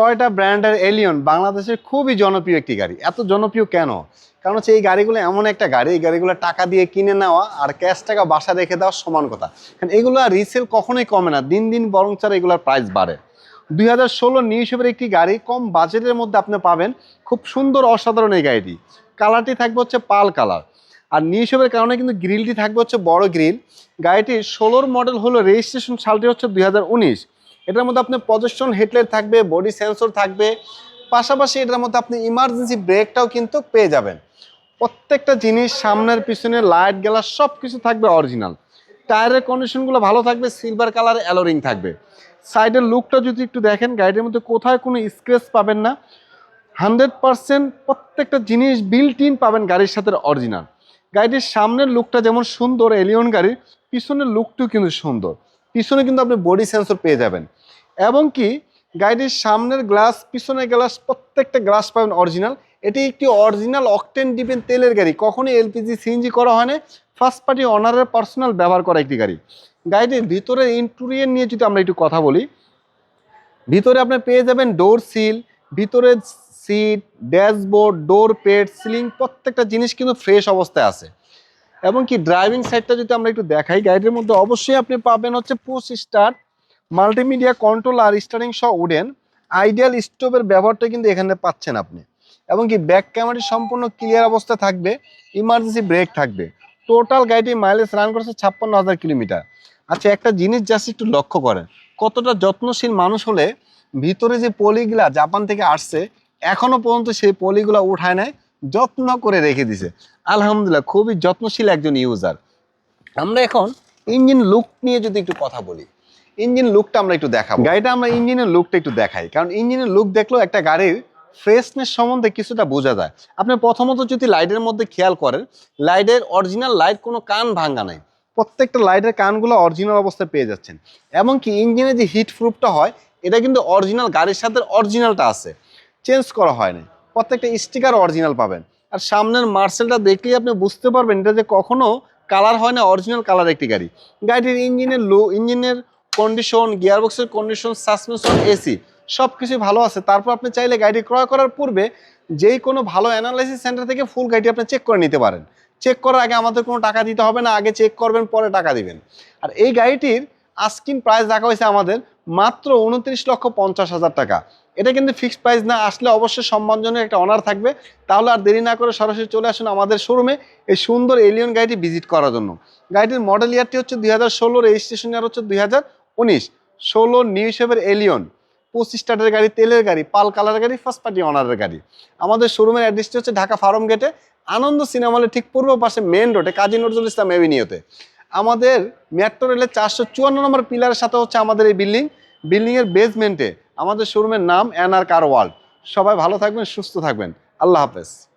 Toyota ব্র্যান্ডের Allion বাংলাদেশের খুবই জনপ্রিয় একটি গাড়ি। এত জনপ্রিয় কেন? কারণ হচ্ছে এই গাড়িগুলো এমন একটা গাড়ি, এই গাড়িগুলো টাকা দিয়ে কিনে নেওয়া আর ক্যাশ টাকা বাসা রেখে দেওয়া সমান কথা। কারণ এগুলো রিসেল কখনোই কমে না, দিন দিন বরং ছাড়া এগুলোর প্রাইস বাড়ে। দুই হাজার ষোলো নিউ শেপের একটি গাড়ি, কম বাজেটের মধ্যে আপনি পাবেন, খুব সুন্দর অসাধারণ এই গাড়িটি। কালারটি থাকবে হচ্ছে পাল কালার আর নিউ শেপের কারণে কিন্তু গ্রিলটি থাকবে হচ্ছে বড় গ্রিল গাড়িটির ষোলোর মডেল হলো রেজিস্ট্রেশন সালটি হচ্ছে দুই হাজার উনিশ। এটার মধ্যে আপনার পজেশন হেডলাইট থাকবে বডি সেন্সর থাকবে, পাশাপাশি এটার মধ্যে আপনি ইমার্জেন্সি ব্রেকটাও কিন্তু পেয়ে যাবেন। প্রত্যেকটা জিনিস সামনের পিছনে লাইট গ্লাস সব কিছু থাকবে অরিজিনাল টায়ারের কন্ডিশনগুলো ভালো থাকবে সিলভার কালার অ্যালোরিং থাকবে। সাইডের লুকটা যদি একটু দেখেন গাড়ির মধ্যে কোথায় কোনো স্ক্রেচ পাবেন না। হান্ড্রেড পারসেন্ট প্রত্যেকটা জিনিস বিল্ট ইন পাবেন গাড়ির সাথে অরিজিনাল গাড়িটির সামনের লুকটা যেমন সুন্দর এলিয়ন গাড়ির, পিছনের লুকটিও কিন্তু সুন্দর। পিছনে কিন্তু আপনি বডি সেন্সর পেয়ে যাবেন। এবং কি গাড়িটির সামনের গ্লাস, পিছনের গ্লাস, প্রত্যেকটা গ্লাস পাবেন অরিজিনাল। এটি একটি অরিজিনাল অকটেন ডিপেন তেলের গাড়ি। কখনোই এলপিজি সিএনজি করা হয় না। ফার্স্ট পার্টি অনারের পার্সোনাল ব্যবহার করা একটি গাড়ি। গাড়িটির ভিতরের ইন্টেরিয়র নিয়ে যদি আমরা একটু কথা বলি, ভিতরে আপনি পেয়ে যাবেন ডোর সিল ভিতরে seat dashboard door pad ceiling প্রত্যেকটা জিনিস কিন্তু ফ্রেশ অবস্থায় আছে। এবং কি ড্রাইভিং সাইডটা যদি আমরা একটু দেখাই গাড়ির মধ্যে অবশ্যই আপনি পাবেন হচ্ছে পুশ স্টার্ট মাল্টিমিডিয়া কন্ট্রোল আর স্টারিং সহ উডেন আইডিয়াল স্টোভের ব্যবহারটা কিন্তু এখানে পাচ্ছেন আপনি। এবং কি ব্যাক ক্যামেরাটি সম্পূর্ণ ক্লিয়ার অবস্থা থাকবে ইমার্জেন্সি ব্রেক থাকবে। টোটাল গাড়িটি মাইলেজ রান করেছে ছাপ্পান্ন হাজার কিলোমিটার। আচ্ছা একটা জিনিস জাস্ট একটু লক্ষ্য করেন। কতটা যত্নশীল মানুষ হলে ভিতরে যে পলিগুলা জাপান থেকে আসছে, এখনও পর্যন্ত সেই পলিগুলা উঠায় নেয় যত্ন করে রেখে দিছে। আলহামদুলিল্লাহ, খুবই যত্নশীল একজন ইউজার আমরা এখন ইঞ্জিন লুক নিয়ে যদি একটু কথা বলি। ইঞ্জিন লুকটা আমরা একটু দেখাবো। গাড়িটা আমরা ইঞ্জিনের লুকটা একটু দেখাই। কারণ ইঞ্জিনের লুক দেখলেও একটা গাড়ির ফ্রেশনেস সম্বন্ধে কিছুটা বোঝা যায়। আপনি প্রথমত যদি লাইটের মধ্যে খেয়াল করেন, লাইটের অরিজিনাল লাইট কোনো কান ভাঙ্গা নাই। প্রত্যেকটা লাইটের কানগুলো অরিজিনাল অবস্থায় পেয়ে যাচ্ছেন। এমনকি ইঞ্জিনের যে হিট প্রুফটা হয়, এটা কিন্তু অরিজিনাল গাড়ির সাথে অরিজিনালটা আছে। চেঞ্জ করা হয় না প্রত্যেকটা স্টিকার অরিজিনাল পাবেন। আর সামনের মার্সেলটা দেখলেই আপনি বুঝতে পারবেন এটা যে কখনো কালার হয় না অরিজিনাল কালার একটি গাড়ি। গাড়িটির ইঞ্জিনের লো ইঞ্জিনের কন্ডিশন গিয়ারবক্সের কন্ডিশন সাসপেনশন এসি সব কিছু ভালো আছে। তারপর আপনি চাইলে গাড়ি ক্রয় করার পূর্বে যেই কোনো ভালো অ্যানালাইসিস সেন্টার থেকে ফুল গাড়িটি আপনি চেক করে নিতে পারেন। চেক করার আগে আমাদের কোনো টাকা দিতে হবে না, আগে চেক করবেন, পরে টাকা দিবেন। আর এই গাড়িটির আস্কিন প্রাইস রাখা হয়েছে আমাদের মাত্র উনত্রিশ লক্ষ পঞ্চাশ হাজার টাকা। এটা কিন্তু ফিক্সড প্রাইস না, আসলে অবশ্যই সম্মানজনক একটা অনার থাকবে। তাহলে আর দেরি না করে সরাসরি চলে আসুন আমাদের শোরুমে এই সুন্দর এলিয়ন গাড়িটি ভিজিট করার জন্য। গাড়িটির মডেল ইয়ারটি হচ্ছে দুই হাজার ষোলো রেজিস্ট্রেশন ইয়ার হচ্ছে দুই হাজার উনিশ, ষোলো নিউ শেপের এলিয়ন, পঁচিশ স্টার্টের গাড়ি, তেলের গাড়ি, পাল কালারের গাড়ি ফার্স্ট পার্টি অনারের গাড়ি। আমাদের শোরুমের অ্যাড্রেসটি হচ্ছে ঢাকা ফার্ম গেটে আনন্দ সিনেমা হলের ঠিক পূর্ব পাশে মেন রোডে কাজী নজরুল ইসলাম এভিনিউতে আমাদের মেট্রো রেলের চারশো চুয়ান্ন নম্বর পিলারের সাথে হচ্ছে আমাদের এই বিল্ডিং বিল্ডিংয়ের বেসমেন্টে আমাদের শোরুমের নাম এনআর কার ওয়ার্ল্ড সবাই ভালো থাকবেন, সুস্থ থাকবেন। আল্লাহ হাফেজ।